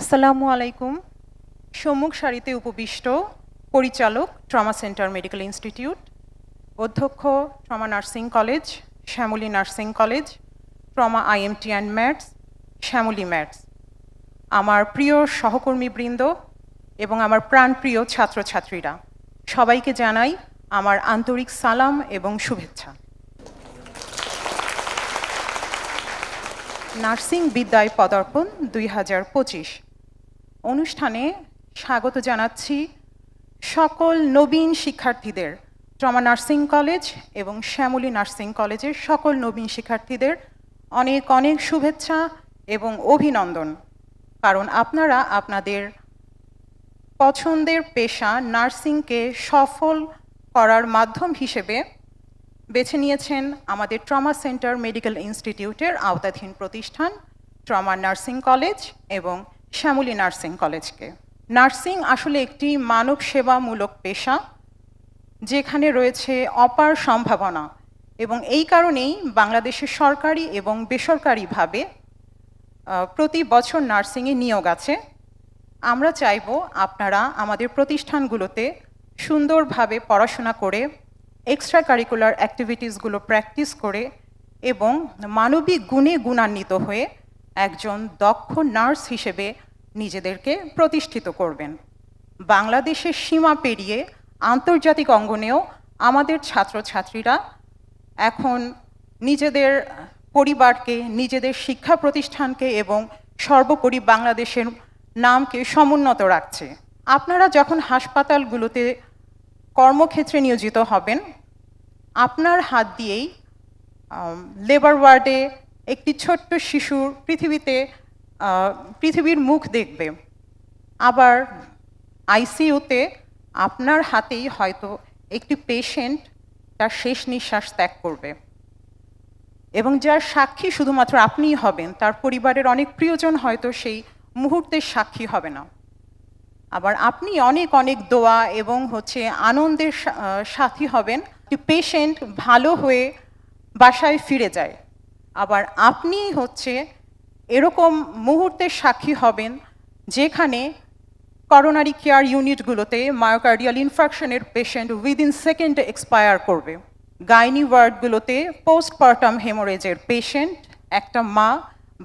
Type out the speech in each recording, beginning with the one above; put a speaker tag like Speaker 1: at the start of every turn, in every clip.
Speaker 1: আসসালামু আলাইকুম। সম্মুখ সারিতে উপবিষ্ট পরিচালক ট্রমা সেন্টার মেডিকেল ইনস্টিটিউট, অধ্যক্ষ trauma nursing college, Shyamali nursing college, trauma IMT and MATS, Shyamali MATS. আমার প্রিয় সহকর্মীবৃন্দ এবং আমার প্রাণপ্রিয় ছাত্রছাত্রীরা, সবাইকে জানাই আমার আন্তরিক সালাম এবং শুভেচ্ছা। নার্সিং বিদ্যায় পদার্পণ দুই হাজার পঁচিশ। অনুষ্ঠানে স্বাগত জানাচ্ছি সকল নবীন শিক্ষার্থীদের, ট্রমা নার্সিং কলেজ এবং শ্যামলী নার্সিং কলেজের সকল নবীন শিক্ষার্থীদের অনেক অনেক শুভেচ্ছা এবং অভিনন্দন। কারণ আপনারা আপনাদের পছন্দের পেশা নার্সিংকে সফল করার মাধ্যম হিসেবে বেছে নিয়েছেন আমাদের ট্রমা সেন্টার মেডিকেল ইনস্টিটিউটের আওতাধীন প্রতিষ্ঠান, ট্রমা নার্সিং কলেজ এবং শ্যামলী নার্সিং কলেজকে। নার্সিং আসলে একটি মানব সেবামূলক পেশা যেখানে রয়েছে অপার সম্ভাবনা এবং এই কারণেই বাংলাদেশের সরকারি এবং বেসরকারিভাবে প্রতি বছর নার্সিংয়ে নিয়োগ আছে। আমরা চাইব আপনারা আমাদের প্রতিষ্ঠানগুলোতে সুন্দরভাবে পড়াশোনা করে এক্সট্রা কারিকুলার অ্যাক্টিভিটিসগুলো প্র্যাকটিস করে এবং মানবিক গুণে গুণান্বিত হয়ে একজন দক্ষ নার্স হিসেবে নিজেদেরকে প্রতিষ্ঠিত করবেন। বাংলাদেশের সীমা পেরিয়ে আন্তর্জাতিক অঙ্গনেও আমাদের ছাত্রছাত্রীরা এখন নিজেদের পরিবারকে, নিজেদের শিক্ষা প্রতিষ্ঠানকে এবং সর্বোপরি বাংলাদেশের নামকে সমুন্নত রাখছে। আপনারা যখন হাসপাতালগুলোতে কর্মক্ষেত্রে নিয়োজিত হবেন। আপনার হাত দিয়েই লেবার ওয়ার্ডে একটি ছোট্ট শিশুর পৃথিবীতে পৃথিবীর মুখ দেখবে। আবার আইসিইউতে আপনার হাতেই হয়তো একটি পেশেন্ট তার শেষ নিঃশ্বাস ত্যাগ করবে। এবং যার সাক্ষী শুধুমাত্র আপনিই হবেন, তার পরিবারের অনেক প্রিয়জন হয়তো সেই মুহূর্তের সাক্ষী হবে না। আবার আপনি অনেক অনেক দোয়া এবং হচ্ছে আনন্দের সাথী হবেন পেশেন্ট ভালো হয়ে বাসায় ফিরে যায়। আবার আপনি হচ্ছে এরকম মুহূর্তের সাক্ষী হবেন যেখানে করোনারি কেয়ার ইউনিটগুলোতে মায়োকার্ডিয়াল ইনফ্রাকশনের পেশেন্ট উইদিন সেকেন্ড এক্সপায়ার করবে। গাইনি ওয়ার্ডগুলোতে পোস্টপার্টাম হেমোরেজের পেশেন্ট একটা মা,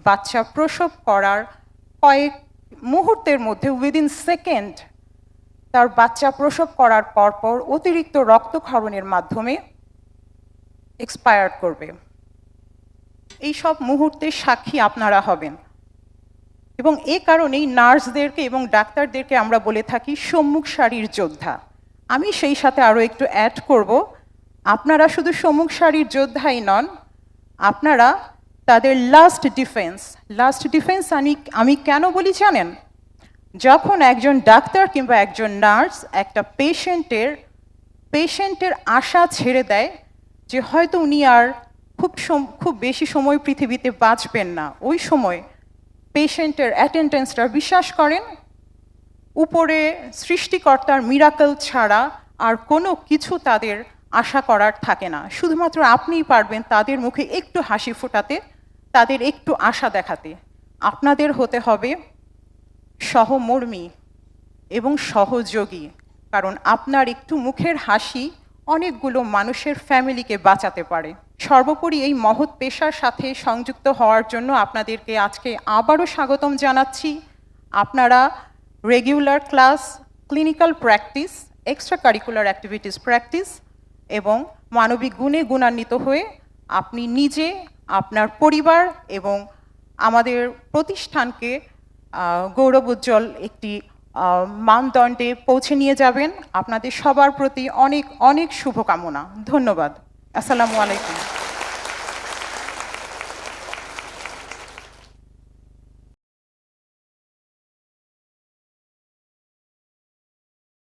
Speaker 1: বাচ্চা প্রসব করার কয়েক মুহূর্তের মধ্যে উইদিন সেকেন্ড তার বাচ্চা প্রসব করার পরপর অতিরিক্ত রক্তক্ষরণের মাধ্যমে এক্সপায়ার করবে। এই সব মুহূর্তের সাক্ষী আপনারা হবেন। এবং এ কারণেই নার্সদেরকে এবং ডাক্তারদেরকে আমরা বলে থাকি সম্মুখ সারির যোদ্ধা। আমি সেই সাথে আরও একটু অ্যাড করব। আপনারা শুধু সম্মুখ সারির যোদ্ধাই নন, আপনারা তাদের লাস্ট ডিফেন্স লাস্ট ডিফেন্স আমি আমি কেন বলি জানেন? যখন একজন ডাক্তার কিংবা একজন নার্স একটা পেশেন্টের পেশেন্টের আশা ছেড়ে দেয় যে হয়তো উনি আর খুব খুব বেশি সময় পৃথিবীতে বাঁচবেন না। ওই সময় পেশেন্টের অ্যাটেন্ডেন্সটা বিশ্বাস করেন। উপরে সৃষ্টিকর্তার মিরাকল ছাড়া আর কোনো কিছু তাদের আশা করার থাকে না। শুধুমাত্র আপনিই পারবেন তাদের মুখে একটু হাসি ফোটাতে। তাদের একটু আশা দেখাতে। আপনাদের হতে হবে সহমর্মী এবং সহযোগী, কারণ আপনার একটু মুখের হাসি অনেকগুলো মানুষের ফ্যামিলিকে বাঁচাতে পারে। সর্বোপরি এই মহৎ পেশার সাথে সংযুক্ত হওয়ার জন্য আপনাদেরকে আজকে আবারও স্বাগতম জানাচ্ছি। আপনারা regular class clinical practice extra curricular activities practice এবং মানবিক গুণে গুণান্বিত হয়ে আপনি নিজে আপনার পরিবার এবং আমাদের প্রতিষ্ঠানকে গৌরবোজ্জ্বল একটি মানদণ্ডে পৌঁছে নিয়ে যাবেন। আপনাদের সবার প্রতি অনেক অনেক শুভকামনা। ধন্যবাদ। আসসালামু আলাইকুম।